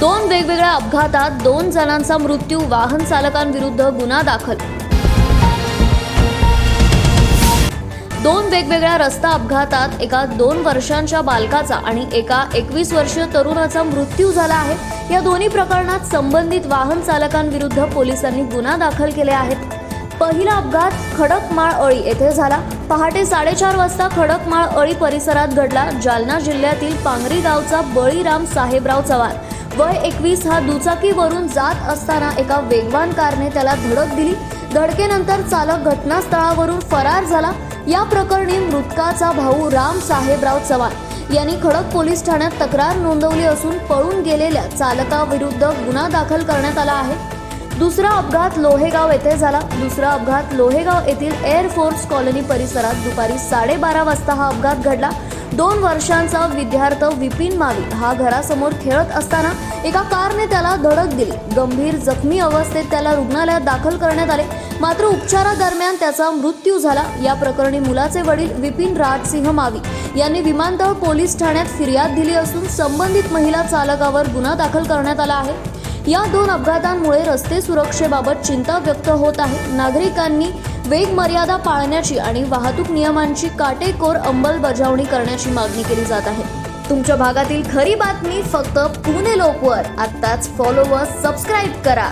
दोन वेगवेगळ्या अपघातात दोन जणांचा मृत्यू वाहन चालकांविरुद्ध गुन्हा दाखल. दोन वेगवेगळ्या रस्ता अपघातात एका दोन वर्षांच्या बालकाचा आणि एका एकवीस वर्षीय तरुणाचा मृत्यू झाला आहे. या दोन्ही प्रकरणात संबंधित वाहन चालकांविरुद्ध पोलिसांनी गुन्हा दाखल केले आहेत. पहिला अपघात खडकमाळ अळी येथे झाला. पहाटे साडेचार वाजता खडकमाळ अळी परिसरात घडला. जालना जिल्ह्यातील पांगरी गावचा बळीराम साहेबराव चव्हाण वय एकवीस हा दुचाकीवरून जात असताना एका वेगवान कारने त्याला धडक दिली. धडकेनंतर चालक घटनास्थळावरून फरार झाला. या प्रकरणी मृतकाचा भाऊ राम साहेबराव चव्हाण यांनी खडक पोलीस ठाण्यात तक्रार नोंदवली असून पळून गेलेल्या चालकाविरुद्ध गुन्हा दाखल करण्यात आला आहे. दुसरा अपघात लोहेगाव येथे झाला. दुसरा अपघात लोहेगाव येथील एअरफोर्स कॉलनी परिसरात दुपारी साडेबारा वाजता हा अपघात घडला. दोन वर्षांचा विद्यार्थ विपिन मावी हा घरासमोर खेळत असताना एका कारने त्याला धडक दिली. गंभीर जखमी अवस्थेत त्याला रुग्णालयात दाखल करण्यात आले. मात्र उपचारादरम्यान त्याचा मृत्यू झाला. या प्रकरणी मुलाचे वडील विपिन राजसिंह मावी यांनी विमानतळ पोलीस ठाण्यात फिर्याद दिली असून संबंधित महिला चालकावर गुन्हा दाखल करण्यात आला आहे. या दोन अपघातांमुळे रस्ते सुरक्षेबाबत चिंता व्यक्त होत आहे. नागरिकांनी वेग मर्यादा पाळण्याची आणि वाहतूक नियमांची काटेकोर अंमलबजावणी करण्याची मागणी केली जात आहे. तुमच्या भागातील खरी बातमी फक्त पुणे लोकवर. आत्ताच फॉलो व सबस्क्राईब करा.